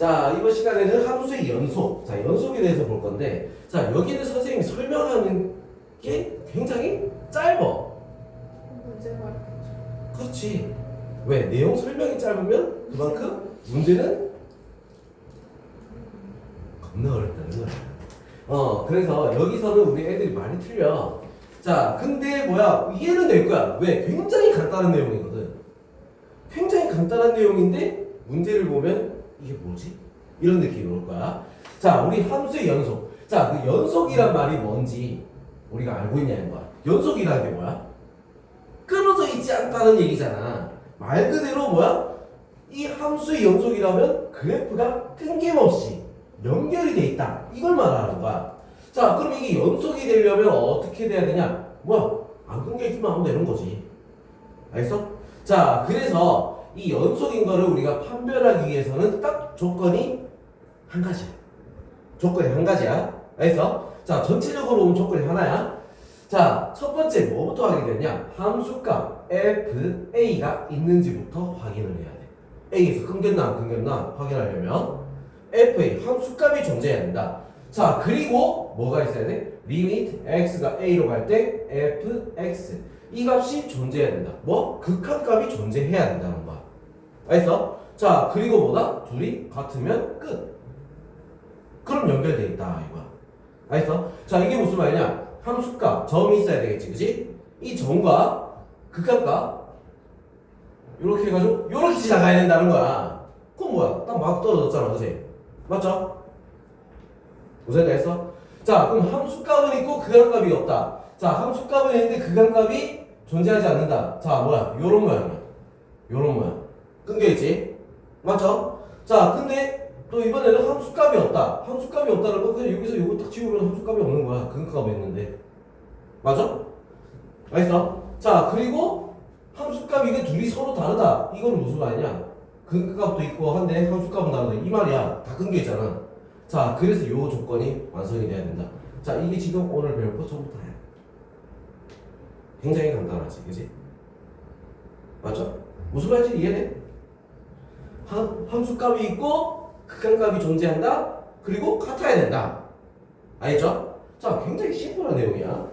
자, 이번 시간에는 함수의 연속. 자, 연속에 대해서 볼 건데, 자, 여기는 선생님이 설명하는 게 굉장히 짧아. 그렇지. 왜? 내용 설명이 짧으면 그만큼 문제는 겁나 어렵다는 거야. 어, 그래서 여기서는 우리 애들이 많이 틀려. 자, 근데 뭐야? 이해는 될 거야. 왜? 굉장히 간단한 내용이거든. 굉장히 간단한 내용인데 문제를 보면 이게 뭐지? 이런 느낌이 올 거야. 자, 우리 함수의 연속. 자, 그 연속이란 말이 뭔지 우리가 알고 있냐는 거야. 연속이라는 게 뭐야? 끊어져 있지 않다는 얘기잖아. 말 그대로 뭐야? 이 함수의 연속이라면 그래프가 끊김없이 연결이 돼 있다. 이걸 말하는 거야. 자, 그럼 이게 연속이 되려면 어떻게 돼야 되냐? 뭐야? 안 끊겨있기만 하면 되는 거지. 알겠어? 자, 그래서 이 연속인 거를 우리가 판별하기 위해서는 딱 조건이 한 가지야. 조건이 한 가지야. 알겠어? 자, 전체적으로 보면 조건이 하나야. 자, 첫 번째 뭐부터 하게 되냐? 함수값 f, a가 있는지부터 확인을 해야 돼. a에서 끊겼나 안 끊겼나 확인하려면 f의 함수값이 존재해야 된다. 자, 그리고 뭐가 있어야 돼? 리미트 x가 a로 갈 때 fx 이 값이 존재해야 된다. 뭐? 극한값이 존재해야 거야. 알겠어? 자, 그리고 뭐다? 둘이 같으면 끝. 그럼 연결돼 있다 이거야. 알겠어? 자, 이게 무슨 말이냐? 함수값 점이 있어야 되겠지, 그지? 이 점과 극값과 이렇게 해가지고 이렇게 지나가야 된다는 거야. 그럼 뭐야? 딱 막 떨어졌잖아, 그지? 맞죠? 무슨 말 했어? 자, 그럼 함수값은 있고 극한값이 없다. 자, 함수값은 있는데 극한값이 존재하지 않는다. 자, 뭐야? 요런 모양이야. 요런 모양. 끊겨있지? 맞죠? 자, 근데 또 이번에는 함수값이 없다. 함수값이 없다는 건 그냥 여기서 요거 딱 지우면 함수값이 없는 거야. 극한값이 있는데. 맞아? 알겠어? 자, 그리고 함수값 이게 둘이 서로 다르다. 이건 무슨 말이냐? 극값도 있고 한데 함수값은 다르다. 이 말이야. 다 끊겨 있잖아. 자, 그래서 요 조건이 완성이 돼야 된다. 자, 이게 지금 오늘 배울 거 전부 다야. 굉장히 간단하지, 그지? 맞죠? 무슨 말인지 이해돼? 함, 함수값이 있고 극한값이 존재한다. 그리고 같아야 된다. 알겠죠? 자, 굉장히 심플한 내용이야.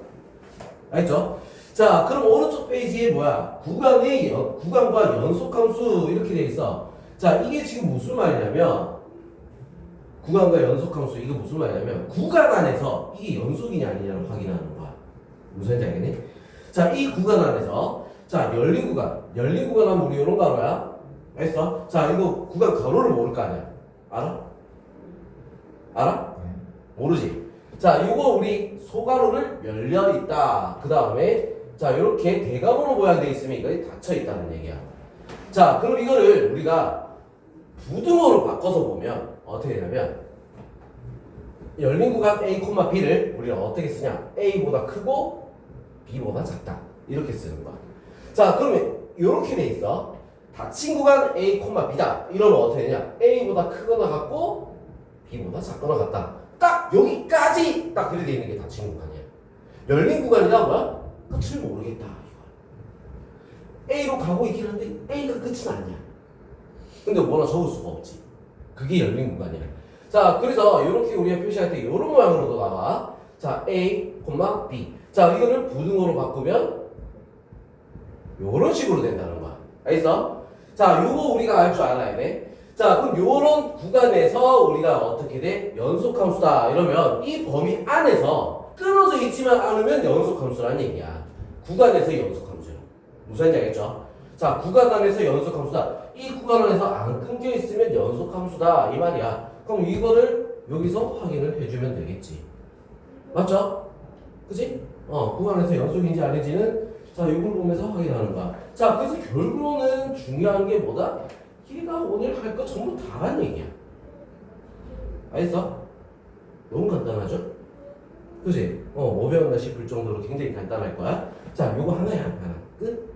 알겠죠? 자, 그럼 오른쪽 페이지에 뭐야? 구간의 연, 구간과 연속함수 이렇게 돼 있어. 자, 이게 지금 무슨 말이냐면 구간과 연속함수 이게 무슨 말이냐면 구간 안에서 이게 연속이냐 아니냐를 확인하는 거야. 무슨 말인지 알겠니? 자, 이 구간 안에서 자, 열린 구간. 열린 구간 하면 우리 이런 가로야. 알겠어? 자, 이거 구간 가로를 모를 거 아니야. 알아? 알아? 모르지. 자, 요거 우리 소가로를 열려 있다. 그 다음에 자, 이렇게 대각으로 모양돼 있으면 이거 닫혀 있다는 얘기야. 자, 그럼 이거를 우리가 부등호로 바꿔서 보면 어떻게 되냐면 열린 구간 A, B를 우리가 어떻게 쓰냐? A보다 크고 B보다 작다. 이렇게 쓰는 거야. 자, 그러면 이렇게 돼 있어. 닫힌 구간 A, B다. 이러면 어떻게 되냐? A보다 크거나 같고 B보다 작거나 같다. 딱 여기까지 딱돼 있는 게 닫힌 구간이야. 열린 구간이다 뭐야? 끝을 모르겠다. A로 가고 있긴 한데 A가 끝은 아니야. 근데 뭐나 적을 수가 없지. 그게 열린 구간이야. 자, 그래서 이렇게 우리가 표시할 때 이런 모양으로도 나와. 자, A, B. 자, 이거를 부등호로 바꾸면 요런 식으로 된다는 거야. 알겠어? 자, 요거 우리가 알 줄 알아야 돼. 자, 그럼 요런 구간에서 우리가 어떻게 돼? 연속함수다. 이러면 이 범위 안에서 끊어져 있지만 않으면 연속함수라는 얘기야. 구간에서 연속함수야. 무슨 말인지 알겠죠? 자, 구간 안에서 연속함수다. 이 구간 안에서 안 끊겨 있으면 연속함수다. 이 말이야. 그럼 이거를 여기서 확인을 해주면 되겠지. 맞죠? 그지? 어, 구간에서 연속인지 아닌지는 자, 이걸 보면서 확인하는 거야. 자, 그래서 결론은 중요한 게 뭐다? 얘가 오늘 할 거 전부 다란 얘기야. 알겠어? 너무 간단하죠? 그지? 어, 뭐 배웠나 싶을 정도로 굉장히 간단할 거야. 자, 요거 하나야, 하나. 끝?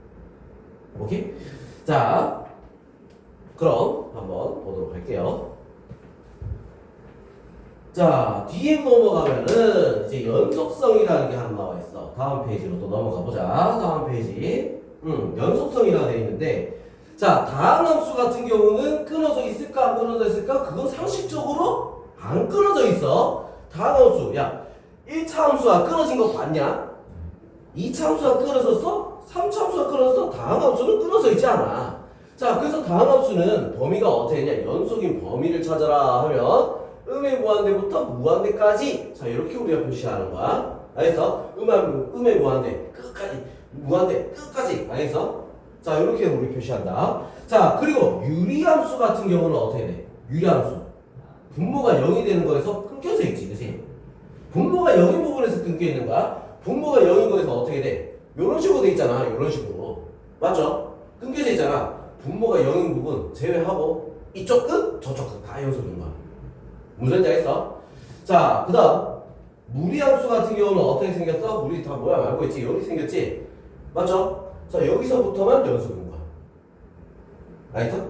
오케이? 자, 그럼 한번 보도록 할게요. 자, 뒤에 넘어가면은 이제 연속성이라는 게 하나 나와 있어. 다음 페이지로 또 넘어가 보자. 다음 페이지. 음, 연속성이라고 되어 있는데, 자, 다항 함수 같은 경우는 끊어져 있을까 안 끊어져 있을까? 그건 상식적으로 안 끊어져 있어. 다항 함수. 야, 1차 함수가 끊어진 거 봤냐? 2차 함수가 끊어졌어? 3차 함수가 끊어졌어? 다항 함수는 끊어져 있지 않아. 자, 그래서 다항 함수는 범위가 어떻게 되냐? 연속인 범위를 찾아라 하면 음의 무한대부터 무한대까지 자, 이렇게 우리가 표시하는 거야. 알겠어? 음의, 음의 무한대 끝까지 무한대 끝까지 알겠어? 자, 이렇게 우리 표시한다. 자, 그리고 유리함수 같은 경우는 어떻게 돼? 유리함수. 분모가 0이 되는 거에서 끊겨져 있지, 그치? 분모가 0인 부분에서 끊겨 있는 거야. 분모가 0인 거에서 어떻게 돼? 이런 식으로 돼 있잖아. 이런 식으로. 맞죠? 끊겨져 있잖아. 분모가 0인 부분 제외하고 이쪽 끝, 저쪽 끝다 연속인 거야. 지 알겠어? 자, 그 다음. 무리함수 같은 경우는 어떻게 생겼어? 우리 다 뭐야 알고 있지? 여기 생겼지? 맞죠? 자, 여기서부터만 연속인 거야. 알겠어?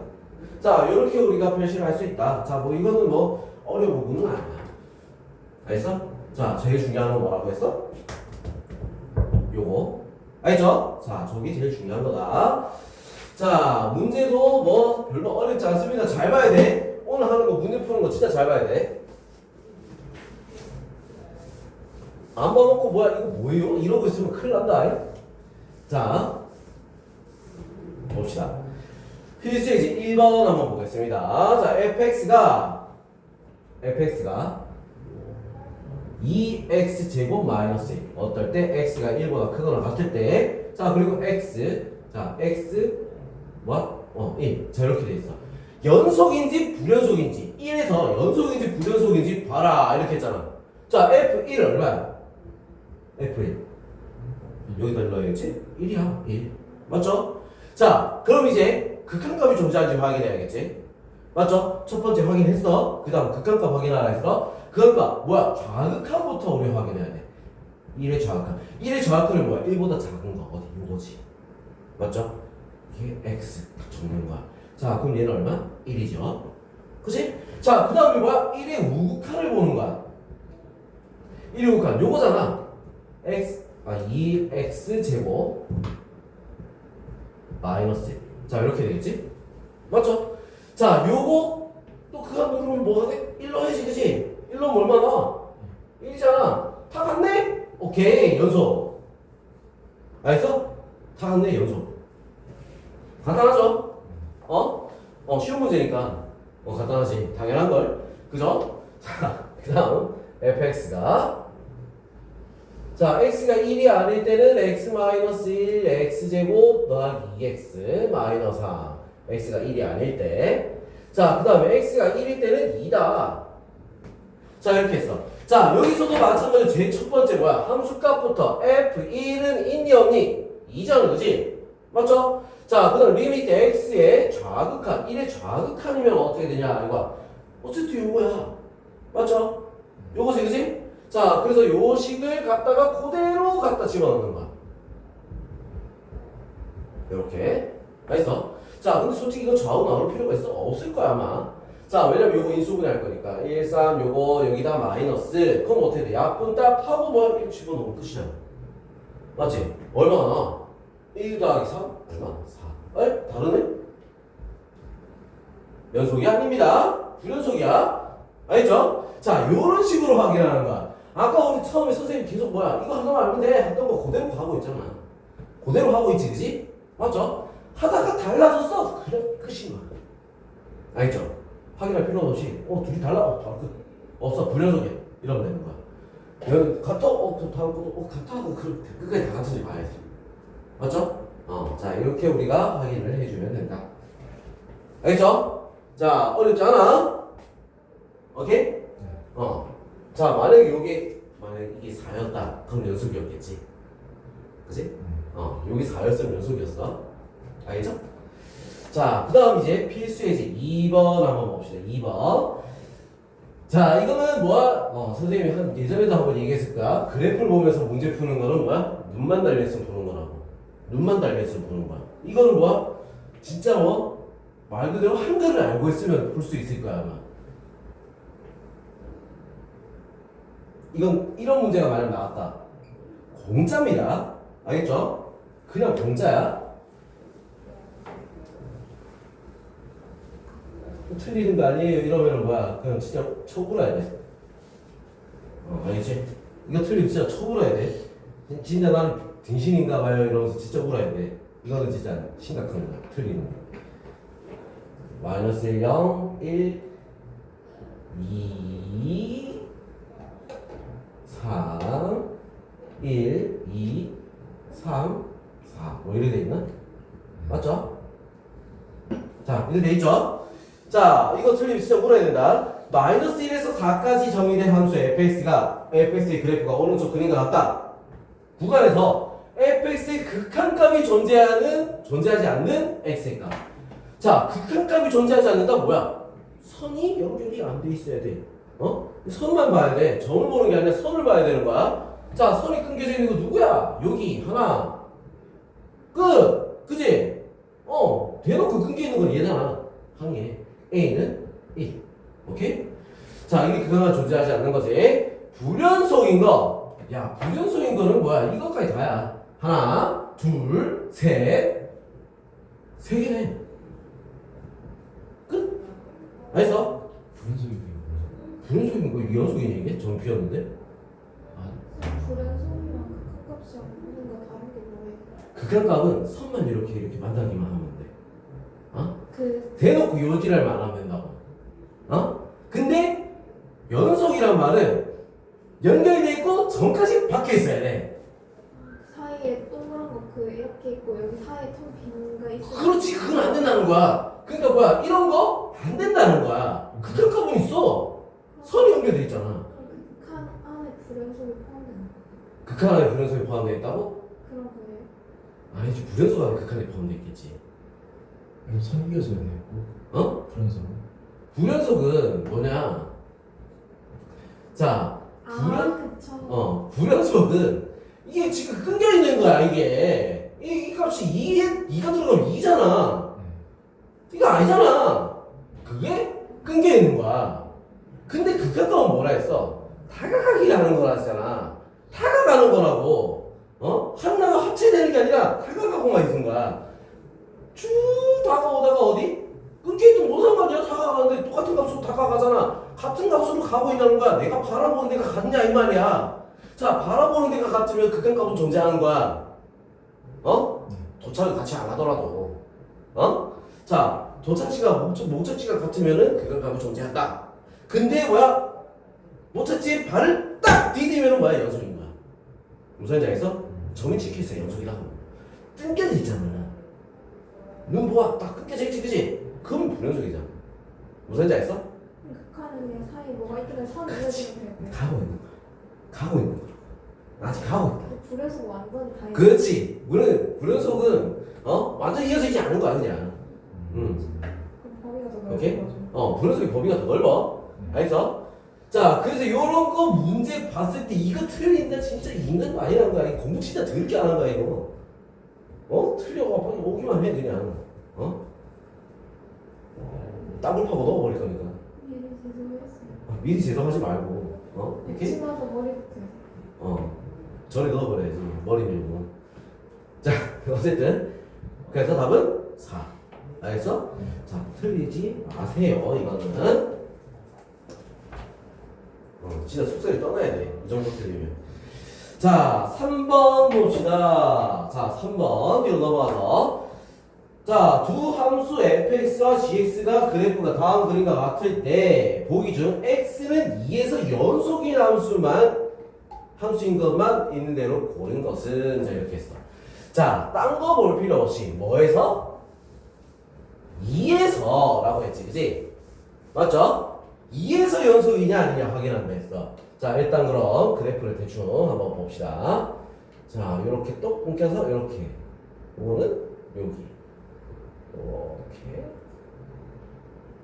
자, 이렇게 우리가 표시를 할 수 있다. 자, 뭐 이거는 뭐 어려운 부분은 아니야. 알겠어? 자, 제일 중요한 건 뭐라고 했어? 요거. 알죠? 자, 저기 제일 중요한 거다. 자, 문제도 뭐 별로 어렵지 않습니다. 잘 봐야 돼. 오늘 하는 거 문제 푸는 거 진짜 잘 봐야 돼. 안 봐놓고 뭐야 이거 뭐예요? 이러고 있으면 큰일 난다. 이. 자, 봅시다. 필수이지 1번 한번 보겠습니다. 자, fx가 fx가 2x 제곱 마이너스 1 어떨 때 x가 1보다 크거나 같을 때 자 그리고 x 자 x 뭐? 어 1. 자 이렇게 돼 있어. 연속인지 불연속인지 1에서 연속인지 불연속인지 봐라 이렇게 했잖아. 자 f1 얼마야? f1 여기다 넣어야겠지? 1이야 1 맞죠? 자 그럼 이제 극한값이 존재한지 확인해야겠지? 맞죠? 첫 번째 확인했어. 그 다음 극한값 확인하라 했어. 그러니까 뭐야? 좌극한부터 우리 확인해야 돼. 1의 좌극한. 1의 좌극한은 뭐야? 1보다 작은 거. 어디? 요거지. 맞죠? 이게 x 딱 적는 거야. 자, 그럼 얘는 얼마? 1이죠. 그치? 자, 그 다음에 뭐야? 1의 우극한을 보는 거야. 1의 우극한. 요거잖아. x, 아, 2x 제곱 마이너스 1. 자, 이렇게 되겠지? 맞죠? 자, 요거 또 그가 누르면 뭐가 돼? 1로 해지, 그치? 1로 얼마나? 1이잖아. 다 같네? 오케이, 연속. 알겠어? 다 같네, 연속. 간단하죠? 어? 어, 쉬운 문제니까. 어, 간단하지. 당연한 걸. 그죠? 자, 그 다음, fx가. 자, x가 1이 아닐 때는 x-1, x제곱 더하기 2x 마이너스 3. x가 1이 아닐 때. 자, 그 다음에 x가 1일 때는 2다. 자, 이렇게 했어. 자, 여기서도 마찬가지로 제일 첫 번째 뭐야? 함수값부터 f1은 있니 없니? 2잖아, 그지? 맞죠? 자, 그 다음 리미트 x의 좌극한, 1의 좌극한이면 어떻게 되냐, 이거. 어쨌든 요거야. 맞죠? 요거지, 그지? 자, 그래서 요 식을 갖다가 그대로 갖다 집어넣는 거야. 이렇게. 알겠어? 자, 근데 솔직히 이거 좌우 나올 필요가 있어? 없을 거야, 아마. 자, 왜냐면 요거 인수분해 할 거니까. 1, 3, 요거 여기다 마이너스. 그럼 어떻게 돼? 약분 딱 하고 뭐1 집어넣으면 끝이야. 맞지? 얼마나? 1 더하기 3? 얼마? 4. 에? 다르네? 연속이 아닙니다. 불연속이야. 알겠죠? 자, 요런 식으로 확인하는 거야. 아까 우리 처음에 선생님 계속 뭐야? 이거 하나만 알면 돼. 했던 거 그대로 가고 있잖아. 그대로 하고 있지, 그지? 맞죠? 하다가 달라졌어. 그래, 끝인 거야. 알겠죠? 확인할 필요 없이, 어, 둘이 달라? 어, 다 끝. 없어, 불연속이야. 이러면 되는 거야. 같아? 어, 그 다음 것도, 어, 같아? 그, 그, 끝까지 다 같은지 봐야지. 맞죠? 어, 자, 이렇게 우리가 확인을 해주면 된다. 알겠죠? 자, 어렵지 않아? 오케이? 어. 자, 만약에 요게, 만약에 이게 4였다. 그럼 연속이었겠지. 그지? 어, 여기 4였으면 연속이었어. 알겠죠? 자, 그 다음 이제 필수 예제 2번 한번 봅시다. 2번. 자, 이거는 뭐야? 어, 선생님이 한 예전에도 한번 얘기했을 거야. 그래프를 보면서 문제 푸는 거는 뭐야? 눈만 달려있으면 보는 거라고. 눈만 달려있으면 보는 거야. 이거는 뭐야? 진짜 뭐? 말 그대로 한글을 알고 있으면 풀수 있을 거야, 아마. 이건 이런 문제가 만약 나왔다. 공짜입니다. 알겠죠? 그냥 공짜야. 틀리는 거 아니에요 이러면 뭐야 그냥 진짜 쳐불어야 돼 어, 알겠지? 이거 틀리면 진짜 쳐불어야 돼 진- 진짜 나는 등신인가 봐요 이러면서 진짜 울어야 돼 이거는 진짜 심각한 거야 틀리는 거 마이너스 1, 0, 1, 2, 3, 1, 2, 3, 4. 뭐 이렇게 돼 있나? 맞죠? 자, 이렇게 돼 있죠? 자, 이거 틀리면 진짜 물어야 된다. 마이너스 1에서 4까지 정의된 함수 fx가 fx의 그래프가 오른쪽 그림과 같다. 구간에서 fx의 극한값이 존재하는 존재하지 않는 x의 값. 자, 극한값이 존재하지 않는다 뭐야? 선이 연결이 안 돼 있어야 돼. 어? 선만 봐야 돼. 점을 보는 게 아니라 선을 봐야 되는 거야. 자, 선이 끊겨져 있는 거 누구야? 여기 하나. 끝. 그지? 어, 대놓고 끊겨 있는 건 얘잖아. 항해. A는 1. 오케이? 자, 이게 그거가 존재하지 않는 거지. 불연속인 거. 야, 불연속인 거는 뭐야? 이것까지 다야. 하나, 둘, 셋. 세 개네. 끝. 알겠어? 분석이 뭐야? 불연속인 거 연속이냐 이게? 전 비었는데? 아, 불연속이랑 극한값이 없는 거 다른 게 뭐예요? 극한값은 선만 이렇게 이렇게 만나기만 하면 돼. 어? 그 대놓고 요지랄만 안 하면 된다고. 어? 근데 연속이란 말은 연결돼 있고 점까지 박혀 있어야 돼. 사이에 동그란 거 그 이렇게 있고 여기 사이에 텅 빈 거 있어. 그렇지, 그건 안 된다는 거야. 그러니까 뭐야, 이런 거 안 된다는 거야. 극한값은 있어. 선이 연결돼 있잖아. 극한 안에 불연속이 포함되는 거. 극한 안에 불연속이 포함되어 있다고? 그런 거예요? 아니지, 불연속 안에 극한이 포함되어 있겠지. 그럼 되고 어? 불연속. 불연속은 뭐냐? 자, 불연, 아 그쵸. 어, 불연속은 이게 지금 끊겨 있는 거야, 이게. 이, 이 값이 2에, 2가 들어가면 2잖아. 네. 이거 아니잖아. 그게 끊겨 있는 거야. 근데 극한값은 뭐라 했어? 다가가기라는 거라 했잖아. 다가가는 거라고. 어? 하나가 합체되는 게 아니라 다가가고만 있는 거야. 쭉 다가오다가 어디? 끊겨있던 뭐 상관이야? 다가가는데 똑같은 값으로 다가가잖아. 같은 값으로 가고 있다는 거야. 내가 바라보는 데가 같냐 이 말이야. 자, 바라보는 데가 같으면 극한값은 존재하는 거야. 어? 도착을 같이 안 하더라도. 어? 자, 도착지가 목적, 목적지가 같으면은 극한값이 존재한다. 근데 뭐야? 목적지에 발을 딱 디디면은 뭐야? 연속인 거야. 알겠어? 점이 찍혀있어, 연속이라고. 끊겨져 있잖아. 눈 보아, 딱 끊겨져 있지, 그지? 그럼 불연속이잖아. 극한은 그냥 사이에 뭐가 있길래 선 이어지면 되고요. 가고 있는 거야. 가고 있는 거야. 아직 가고 있다. 그 불연속 완전히 다. 그렇지. 우리는 불연속은 어 완전 이어져 있지 않은 거야 그냥. 음. 그럼 범위가 더 넓은 오케이. 거죠. 어 불연속의 범위가 더 넓어. 알겠어? 자 그래서 요런 거 문제 봤을 때 이거 틀린다 진짜 인간 아니라는 거야. 이거 공부 진짜 더럽게 안한 거야 이거. 어 틀려고 빨리 오기만 해 그냥. 어? 따블 파고 넣어버릴 거니까. 미리 죄송했어요. 아, 미리 제정하지 말고. 어 이렇게. 치 나서 머리부터. 어 전에 넣어버려야지 머리 밀고. 자 어쨌든 그래서 답은 4 알겠어? 자 틀리지 마세요 이거는. 어 진짜 숙소에 떠나야 돼 이 정도 틀리면. 자 3번 봅시다. 자 3번 뒤로 넘어가서. 자, 두 함수 fx와 gx가 그래프가 다음 그림과 같을 때 보기 중 x는 2에서 연속인 함수만 함수인 것만 있는 대로 고른 것은 자 이렇게 했어. 자, 딴 거 볼 필요 없이 뭐에서 2에서 라고 했지, 그지? 맞죠? 2에서 연속이냐 아니냐 확인한다 했어. 자, 일단 그럼 그래프를 대충 한번 봅시다. 자, 요렇게 똑 끊겨서 요렇게. 요거는 여기. 요렇게.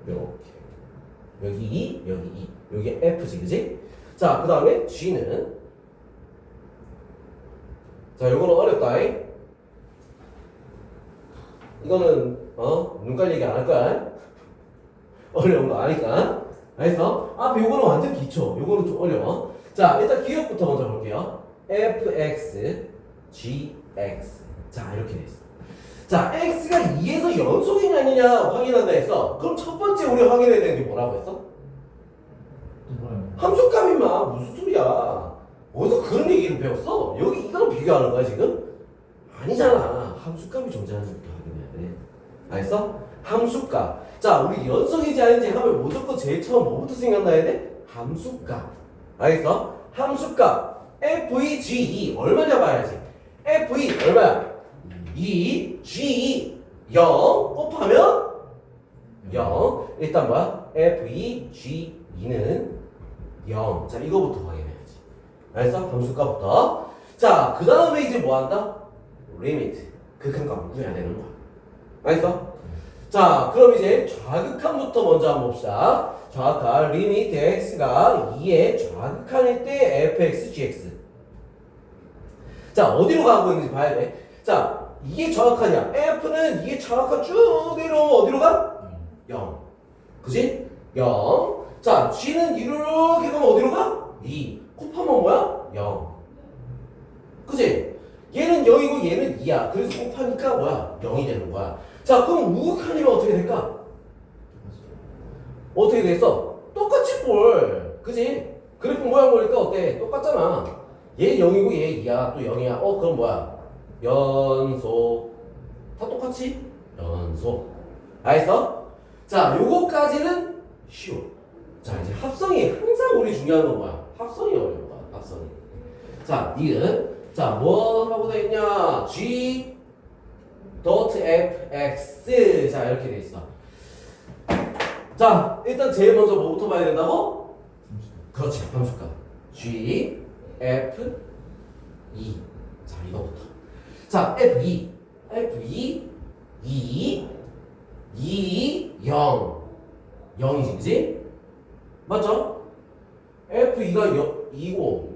요렇게. 여기 2, 여기 2. 여기 F지, 그지? 자, 그 다음에 G는 자, 요거는 어렵다. 잉? 이거는 어 눈깔 얘기 안 할 거야. 어려운 거 아니까. 알겠어? 앞에 요거는 완전 기초. 요거는 좀 어려워. 자, 일단 기억부터 먼저 볼게요. fx, gx. 자, 이렇게 돼 있어. 자, x가 2에서 연속이냐 아니냐 확인한다 했어. 그럼 첫 번째 우리 확인해야 되는 게 뭐라고 했어? 또 뭐라고? 함수값이마 무슨 소리야? 어디서 그런 얘기를 배웠어? 여기 이거랑 비교하는 거야 지금? 아니잖아. 함수값이 존재하는지부터 확인해야 돼. 알겠어? 함수값. 자, 우리 연속이지 아닌지 하면 무조건 제일 처음 뭐부터 생각나야 돼? 함수값. 알겠어? 함수값. f2, g2 얼마냐 봐야지. f2 얼마야? 2, g2 0 곱하면 0. 일단 뭐야? f2, g2는 0. 자, 이거부터 확인해야지. 알았어? 함수값부터. 자, 그 다음에 이제 뭐 한다? 리미트. 극한값을 구해야 되는 거야. 알겠어? 자, 그럼 이제 좌극한부터 먼저 한번 봅시다. 좌극한 리미트 x가 2의 좌극한일 때 fx, gx. 자, 어디로 가고 있는지 봐야 돼. 자, 이게 좌극한이야. f는 이게 좌극한 쭉 내려오면 어디로 가? 0. 그지? 0. 자, G는 이렇게 가면 어디로 가? 2. 곱하면 뭐야? 0. 그지? 얘는 0이고 얘는 2야. 그래서 곱하니까 뭐야? 0이 되는 거야. 자, 그럼 우극한이면 어떻게 될까? 어떻게 됐어? 똑같이 볼. 그지? 그래프 모양 보니까 어때? 똑같잖아. 얘 0이고 얘 2야. 또 0이야. 어, 그럼 뭐야? 연속. 다 똑같이? 연속. 알겠어? 자, 요거까지는 쉬워. 자, 이제 합성이 항상 우리 중요한 건 뭐야? 합성이 어려운 거야, 합성이. 자, 니은. 자, 뭐라고 돼 있냐? G dot fx. 자, 이렇게 돼 있어. 자, 일단 제일 먼저 뭐부터 봐야 된다고? 그렇지, 함수값. G F E. 자, 이거부터. 자, F E. F E. 2 2 0 0이지 그지? 맞죠? F2가 2고.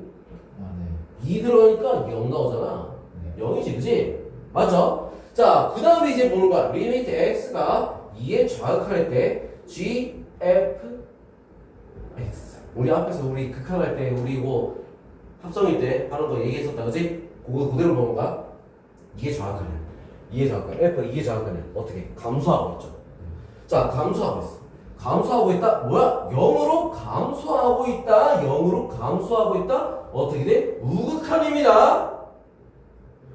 아2 들어가니까 0 나오잖아. 네. 0이지 그지? 맞죠? 자, 그 다음에 이제 보는 거야 리미트 x가 2에 좌극할 때 g, f, x. 우리 앞에서 우리 극한할 때 우리 이거 합성일 때 하는 거 얘기했었다 그지? 그거 그대로 보는 거야 2에 좌극하냐 2에 좌극하냐 f 2에 좌극하냐 어떻게? 감소하고 있죠. 자 감소하고 있어 감소하고 있다 뭐야? 0으로 감소하고 있다 0으로 감소하고 있다 어떻게 돼? 우극한입니다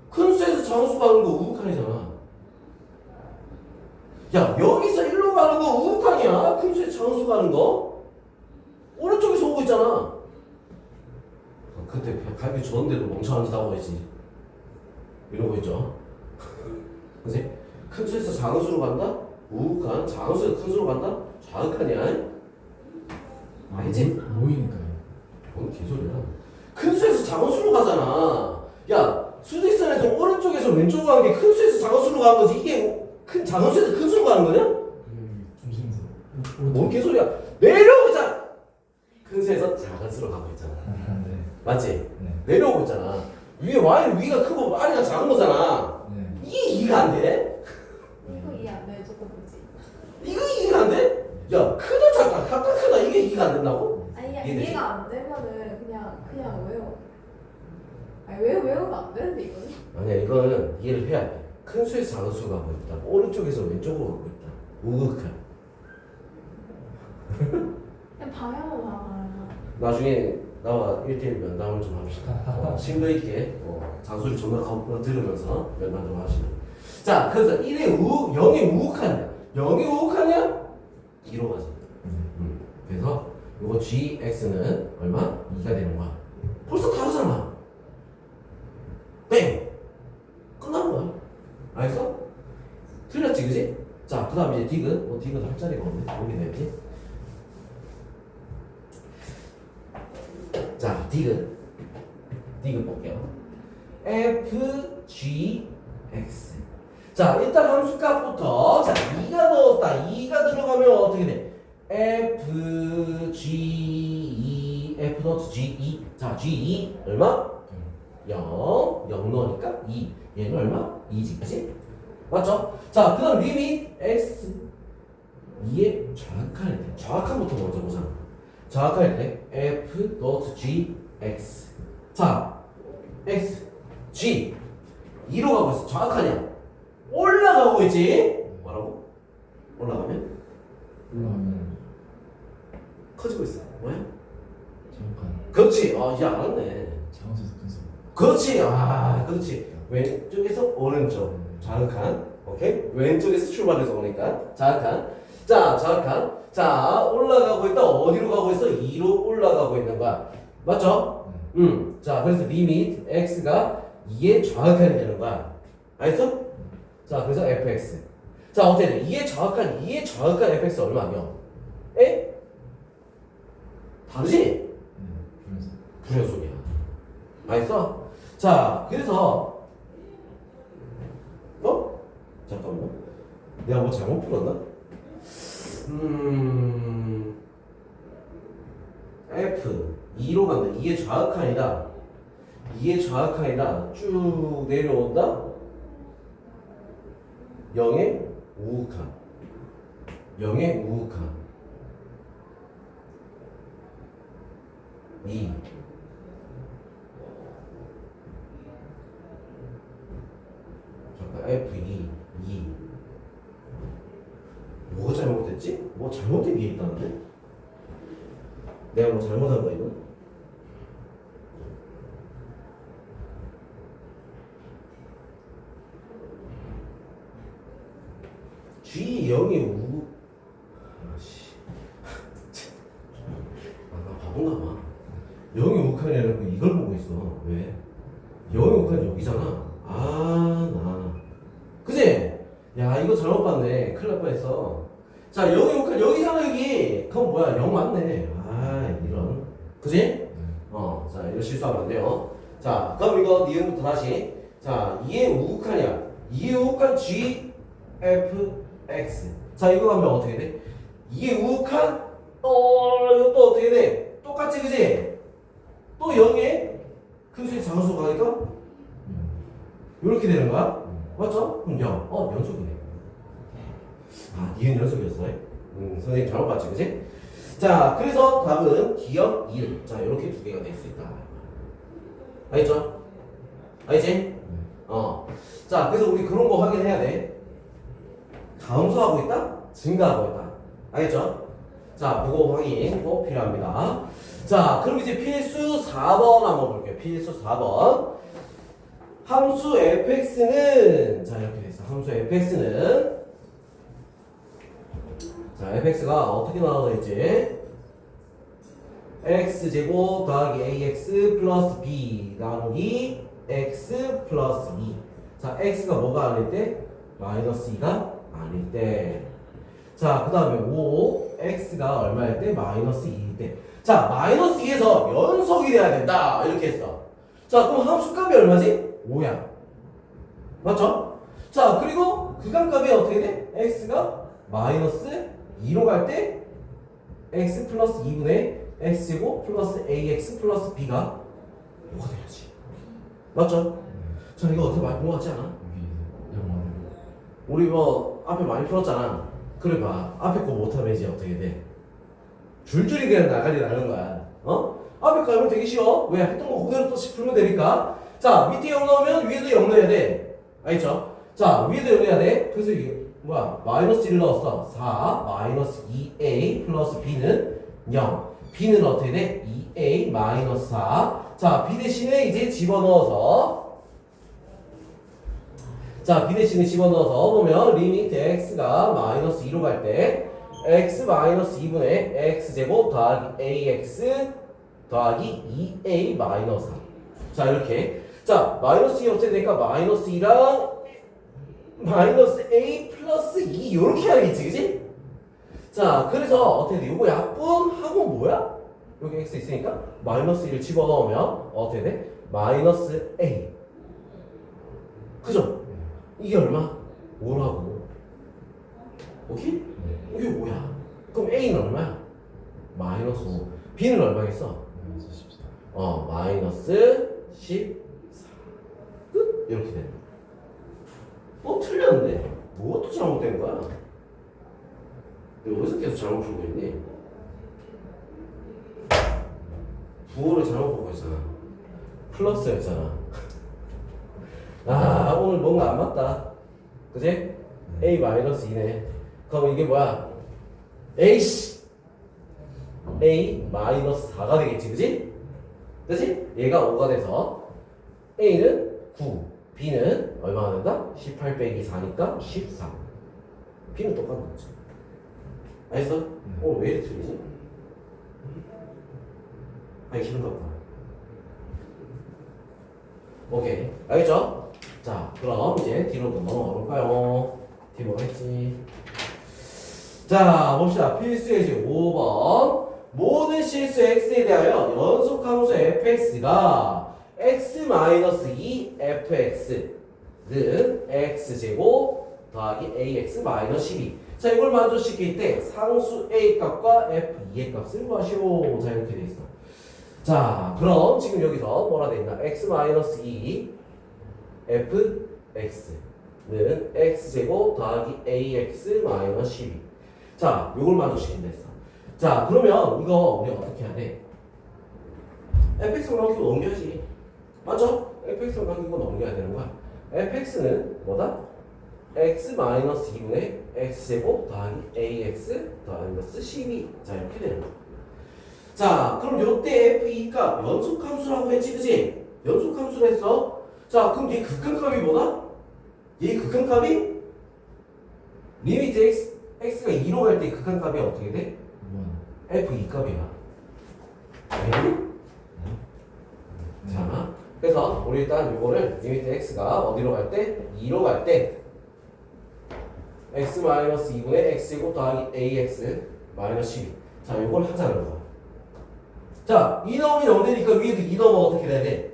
큰 수에서 장수 가는 거 우극한이잖아 야 여기서 1로 가는 거 우극한이야 큰 수에서 장수 가는 거 오른쪽에서 오고 있잖아 아, 그때 갈비 줬는데도 멍청한 짓 하고 있지 이러고 있죠 그지? 큰 수에서 작은 수로 간다? 우극한 작은 수에서 큰 수로 간다? 좌극한이야 알지? 모이니까요. 뭔 개소리야 큰 수에서 작은 수로 가잖아 야 수직선에서 오른쪽에서 왼쪽으로 가는 게 큰 수에서 작은 수로 가는 거지 이게 큰 작은 수에서 큰 수로 가는 거냐? 그게 중심에서. 뭔 개소리야 내려오고 있잖아 큰 수에서 작은 수로 가고 있잖아 아, 네. 맞지? 네. 내려오고 있잖아 위에 y 위가 크고 아래가 작은 거잖아 네. 이게 이해가 안 돼? 이거 이해 안 돼. 저거 뭐지? 이거 이해가 안 돼? 야 크다 작다 작다 크다 이게 이해가 안 된다고? 아니 이해되지? 이해가 안 되면은 그냥 그냥 외워. 아니 외워 외우면 안 되는데 이거는. 아니야 이거는 이해를 해야 돼. 큰 수에서 작은 수가 가고 있다. 오른쪽에서 왼쪽으로 가고 있다. 우극한. 그냥 방향만 봐봐요. 나중에 나와 1대1 면담을 좀 합시다. 어, 심도 있게 어, 잔소리 존나 가고 들으면서 면담 좀 하시면. 자 그래서 1의 우 0의 우극한이야. 0의 우극한 2로 가지. 음. 그래서 이거 gx는 얼마? 2가 되는 거야. 벌써 다르잖아. 땡! 끝난 거야. 알겠어? 틀렸지, 그지? 자, 그 다음 이제 디귿. 어, 디귿 할 자리가 없네. 여기 내지. 자, 디귿. 디귿 볼게요. f, g, x. 자, 일단 함수값부터. 자, G2. 자, G2 얼마? 0. 0 넣으니까 2. 얘는 얼마? 2지. 그지? 맞죠? 자, 그 다음 림이 x 2에 정확할 때. 정확한부터 먼저 보자. 정확할 때 f not g x. 자, x, g. 2로 가고 있어. 정확하냐? 올라가고 있지? 뭐라고? 올라가면? 올라가면 커지고 있어. 뭐야? 정확하네. 그렇지. 아 이제 알았네. 장소에서 분석. 그렇지. 아 그렇지. 왼쪽에서 오른쪽. 자극한. 오케이. 왼쪽에서 출발해서 오니까 자극한. 자 자극한. 자 올라가고 있다. 어디로 가고 있어? 2로 올라가고 있는 거야. 맞죠? 네. 음. 자 그래서 리밋 x가 2의 좌극한이 되는 거야. 알겠어? 자 그래서 fx. 자 어떻게 돼? 2의 좌극한 2의 좌극한 fx 얼마냐? 에? 다르지? 불연속이야. 알겠어? 자, 그래서 어? 잠깐만. 내가 뭐 잘못 풀었나? 음. F 2로 간다. 2의 좌극한이다. 2의 좌극한이다. 쭉 내려온다. 0의 우극한. 0의 우극한. 2 잠깐 F2 2 뭐가 잘못됐지? 뭐 잘못된 게 있다는데? 내가 뭐 잘못한 거 이거? G 0이 우 아씨 아나 바본가 봐 0이 우칸이 아니라 이걸 보고 있어 왜? 0이 우칸이 여기잖아 아나 그지? 야 이거 잘못 봤네 큰일 날 뻔했어 자 0이 우칸 여기잖아 여기 그럼 뭐야 0 맞네 아 이런 그지? 네. 어, 자, 이거 실수하면 안 돼요. 자, 그럼 이거 니은부터 다시. 자, 2의 우극한이야. 2의 우극한 G, F, X. 자, 이거 하면 어떻게 돼? 2의 우극한, 어, 이거 또 어떻게 돼? 똑같지, 그지? 또 0에 근수의 장수 가니까 음. 이렇게 되는 거야. 음. 맞죠? 그럼 0. 어, 연속이네. 아, 니은 연속이었어. 음, 선생님 잘못 봤지, 그지? 자, 그래서 답은 기억 1. 자, 이렇게 두 개가 될 수 있다. 알겠죠? 알겠지? 네. 어. 자, 그래서 우리 그런 거 확인해야 돼. 감소하고 있다? 증가하고 있다. 알겠죠? 자, 그거 확인 꼭 필요합니다. 자, 그럼 이제 필수 4번 한번 볼게요. 필수 4번. 함수 fx는 자 이렇게 됐어. 함수 fx는 자 fx가 어떻게 나와져 있지? x 제곱 더하기 ax 플러스 b 나누기 x 플러스 2. 자 x가 뭐가 아닐 때? 마이너스 2가 아닐 때. 자, 그 다음에 5, x가 얼마일 때? 마이너스 2일 때. 자, 마이너스 2에서 연속이 돼야 된다. 이렇게 했어. 자, 그럼 함수값이 얼마지? 5야. 맞죠? 자, 그리고 극한값이 어떻게 돼? x가 마이너스 2로 갈 때 x 플러스 2분의 x제곱 플러스 ax 플러스 b가 5가 돼야지. 맞죠? 자, 이거 어떻게 많이 본것 같지 않아? 우리 뭐 앞에 많이 풀었잖아. 그래 봐. 앞에 거 못하면 이제 어떻게 돼? 줄줄이 그냥 나가리 나는 거야. 어? 앞에 거 하면 되게 쉬워. 왜? 했던 거 그대로 또 풀면 되니까. 자, 밑에 0 넣으면 위에도 0 넣어야 돼. 알겠죠? 자, 위에도 0 넣어야 돼. 그래서 이게 뭐야? 마이너스 1을 넣었어. 4 마이너스 2a 플러스 b는 0. B는 어떻게 돼? 2a 마이너스 4. 자, b 대신에 이제 집어넣어서 자, b 대신에 집어넣어서 보면 리미트 x가 마이너스 2로 갈 때 x 마이너스 2분의 x 제곱 더하기 ax 더하기 2a 마이너스 4. 자, 이렇게. 자, 마이너스 2 없애야 되니까 마이너스 2랑 마이너스 a 플러스 2 이렇게 하겠지, 그지? 자, 그래서 어떻게 돼? 이거 약분하고 뭐야? 여기 x 있으니까 마이너스 1을 집어넣으면 어떻게 돼? 마이너스 a. 그죠? 이게 얼마? 5라고. 오케이? 네. 이게 뭐야? 그럼 A는 얼마야? 마이너스 5. B는 얼마겠어? 마이너스 14 어, 마이너스 14. 끝? 이렇게 거야. 어, 틀렸는데? 뭐가 또 잘못된 거야? 내가 어디서 계속 잘못 풀고 있니? 부호를 잘못 보고 있잖아. 플러스였잖아. 아, 오늘 뭔가 안 맞다. 그지? a 마이너스 2네. 그럼 이게 뭐야? a씨 a 마이너스 4가 되겠지, 그지? 그지? 얘가 5가 돼서 a는 9, b는 얼마나 된다? 18 빼기 4니까 14. b는 똑같은 거지. 알겠어? 어, 왜 이렇게 틀리지? 아니, 기분가 보다. 오케이. 알겠죠? 자, 그럼 이제 뒤로 또 넘어가 볼까요? 뒤로 했지. 자, 봅시다. 필수 예제 5번. 모든 실수 x에 대하여 연속 함수 fx가 x-2 fx는 x제곱 더하기 ax-12. 자, 이걸 만족시킬 때 상수 a 값과 f2의 값을 구하시오. 자, 이렇게 돼 있어. 자, 그럼 지금 여기서 뭐라 돼 있나? x-2 fx는 x제곱 더하기 ax-12. 자, 요걸 만족시킨다 했어. 자, 그러면 이거 우리 어떻게 해야 돼? fx를 남기고 넘겨야지. 맞죠? fx를 남기고 넘겨야 되는 거야. fx는 뭐다? x-2분의 x제곱 더하기 ax 더하기 12. 자, 이렇게 되는 거야. 자, 그럼 요때 f2가 연속함수라고 했지, 그지? 연속함수를 했어. 자, 그럼 얘 극한값이 뭐다? 얘 극한값이 리미트 x, x가 2로 갈 때 극한값이 어떻게 돼? 원. f2 값이야. 자, 그래서 우리 일단 요거를 리미트 x가 어디로 갈 때? 2로 갈 때 x-2분의 x제곱 더하기 ax 마이너스 12. 자, 요걸 하자는 거야. 자, 2 넣으면 0 되니까 위에도 2 넣으면 어떻게 돼야 돼?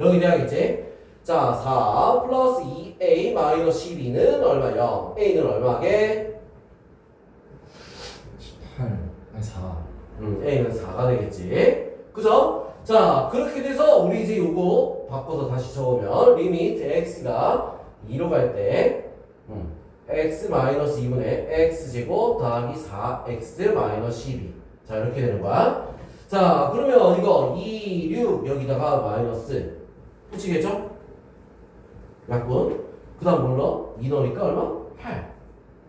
영. 0이 돼야겠지? 자, 4 플러스 2a 마이너스 12는 얼마요? a는 얼마게? 18. 아니 4. 음, a는 4가 되겠지. 그죠? 자, 그렇게 돼서 우리 이제 요거 바꿔서 다시 적으면 리미트 x가 2로 갈 때 음, x 마이너스 2분의 x제곱 더하기 4x 마이너스 12. 자, 이렇게 되는 거야. 자, 그러면 이거 2, 6 여기다가 마이너스 붙이겠죠? 약분. 그 다음 뭘 넣어? 2 넣으니까 얼마? 8.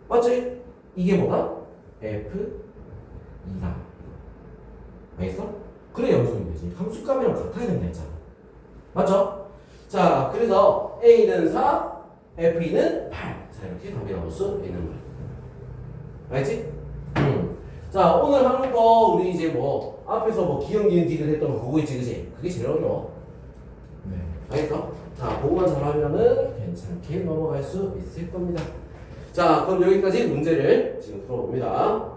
맞지? 이게 뭐다? F 2다. 알겠어? 그래 연속이 되지. 함수값이랑 같아야 된다 했잖아. 맞죠? 자, 그래서 A는 4, F2는 8. 자, 이렇게 답이 나올 수 있는 거야. 알지? 음. 자, 오늘 하는 거 우리 이제 뭐 앞에서 뭐 기억, 니은, 디귿 했던 거 그거 있지, 그지? 그게 제일 어려워. 네. 알겠어? 자, 그거만 잘하면은 괜찮게 넘어갈 수 있을 겁니다. 자, 그럼 여기까지 문제를 지금 풀어봅니다.